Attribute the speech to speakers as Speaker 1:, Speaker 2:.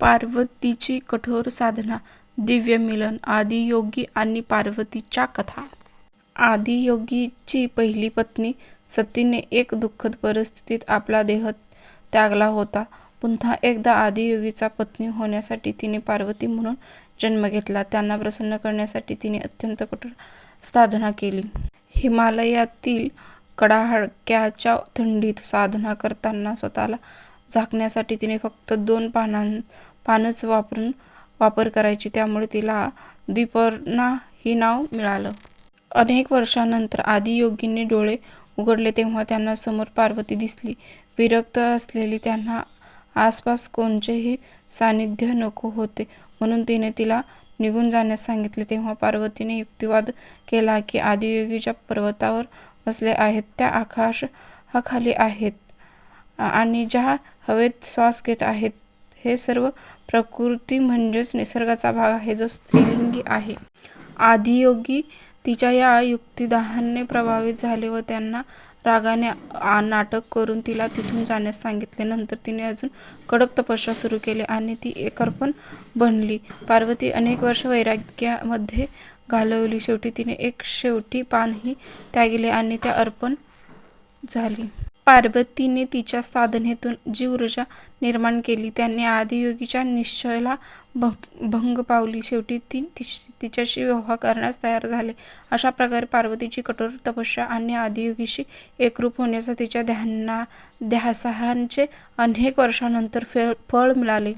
Speaker 1: पार्वतीची कठोर साधना, दिव्य मिलन, आदियोगी आणि पार्वतीच्या कथा. आदियोगीची पहिली पत्नी सतीने एक दुःखद परिस्थितीत आपला देह त्यागला होता. पुन्हा एकदा आदियोगीचा पत्नी होण्यासाठी तिने पार्वती म्हणून जन्म घेतला. त्यांना प्रसन्न करण्यासाठी तिने अत्यंत कठोर साधना केली. हिमालयातील कडाक्याच्या थंडीत साधना करताना स्वतःला झाकण्यासाठी तिने फक्त दोन पानां वापर करायची. त्यामुळे तिला द्विपर्णा हे नाव मिळालं. अनेक वर्षांनंतर आदियोगींनी डोळे उघडले तेव्हा त्यांना समोर पार्वती दिसली. विरक्त असलेली त्यांना आसपास कोणचेही सान्निध्य नको होते म्हणून तिने तिला निघून जाण्यास सांगितले. तेव्हा पार्वतीने युक्तिवाद केला की आदियोगीच्या पर्वतावर बसले आहेत त्या आकाश खाली आहेत आणि ज्या हवेत श्वास घेत आहेत हे सर्व प्रकृती म्हणजेच निसर्गाचा भाग आहे जो स्त्रीलिंगी आहे. आदियोगी तिच्या या युक्तिवादाने प्रभावित झाले व त्यांना रागाने नाटक करून तिला तिथून जाण्यास सांगितले. नंतर तिने अजून कडक तपस्या सुरू केली आणि ती एकरपण बनली. पार्वती अनेक वर्ष वैराग्यामध्ये घालवली. शेवटी तिने एक शेवटी पानही त्यागिले आणि त्या अर्पण झाली. पार्वतीने तिच्या साधनेतून जी ऊर्जा निर्माण केली त्याने आदियोगीच्या निश्चयाला भंग पावली. शेवटी ती तिच्याशी विवाह करण्यास तयार झाले. अशा प्रकारे पार्वतीची कठोर तपस्या आणि आदियोगीशी एकरूप होण्याचा तिच्या ध्यासाचे अनेक वर्षानंतर फे फळ मिळाले.